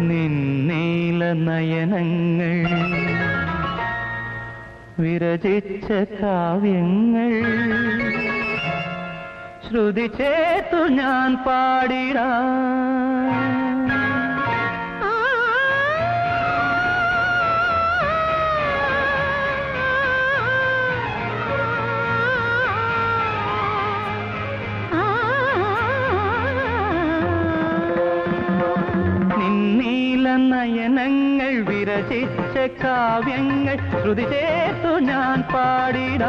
നിന്നീല നയനങ്ങൾ വിരചിച്ച കാവ്യങ്ങൾ. ശ്രുതി ചേർത്തു ഞാൻ പാടിടാ. വിരചിച്ച കാവ്യങ്ങൾ ശ്രുതി ചേർത്തു ഞാൻ പാടിട.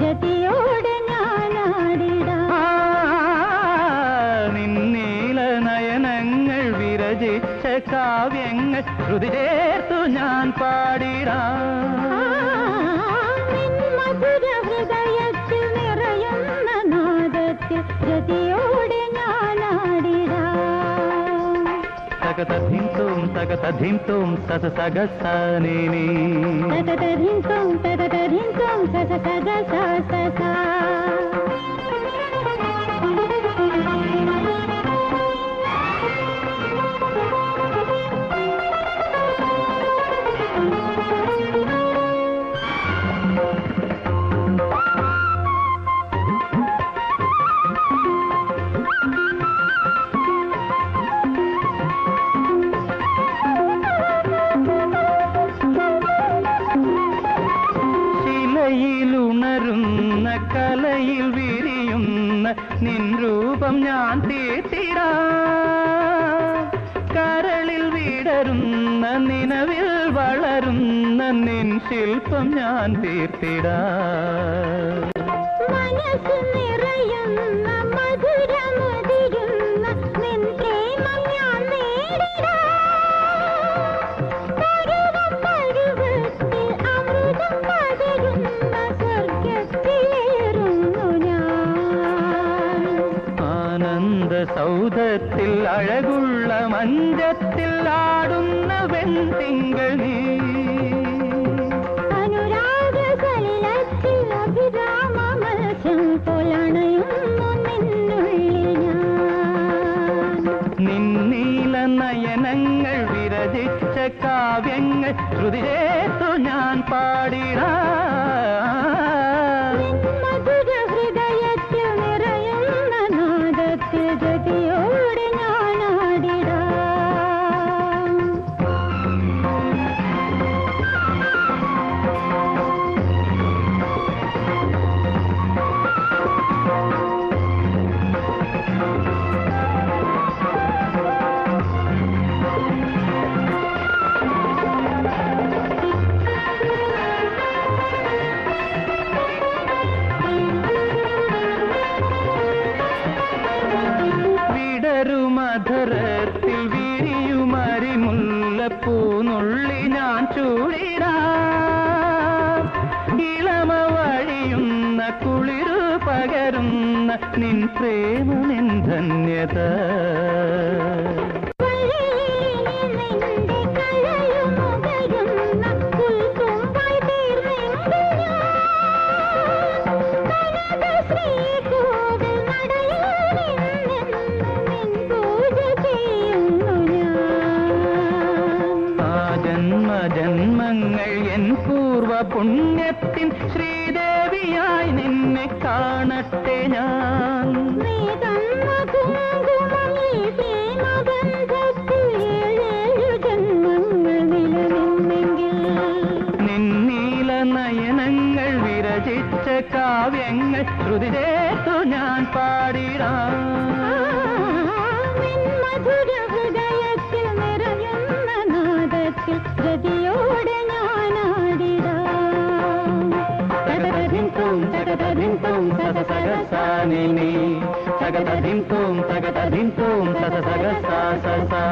ഗതിയോടെ നിന്നീല നയനങ്ങൾ വിരചിച്ച കാവ്യങ്ങൾ ശ്രുതി ചേർത്തു ഞാൻ പാടിടാ. తగత ధింతోం తగత ధింతోం సత సగ సానేని తగత ధింతోం తగత ధింతోం సత సగ సా കലയിൽ വിരിയുന്ന നിൻ രൂപം ഞാൻ തീട്ടിടാ കരളിൽ വിടരുന്ന നിലവിൽ വളരുന്ന നിൻ ശില്പം ഞാൻ തീർത്തിടാ. മനസ്സ് നിറയുന്ന സൗധത്തിൽ അഴകുള്ള മഞ്ചത്തിൽ ആടുന്ന വെൺതിങ്കൾ നീ. നിന്നീല നയനങ്ങൾ വിരചിച്ച കാവ്യങ്ങൾ ശ്രുതിരേത്തു ഞാൻ പാടിടാ. വിരിയുമരിമുല്ല പൂനുള്ളി ഞാൻ ചൂടിടാ. ഇളമ വഴിയുന്ന കുളിരു പകരുന്ന നിൻ പ്രേമ നിൻ ധന്യത. പൂർവ പുണ്യത്തിൻ ശ്രീദേവിയായി നിന്നെ കാണട്ടെ ഞാൻ. നിന്നീല നയനങ്ങൾ വിരചിച്ച കാവ്യങ്ങൾ ശ്രുതി ചേർത്തു ഞാൻ പാടിടാം. മധുര നിറയുന്ന సద సగ సాని సగ దింపం సగ దింపం సద సగ సా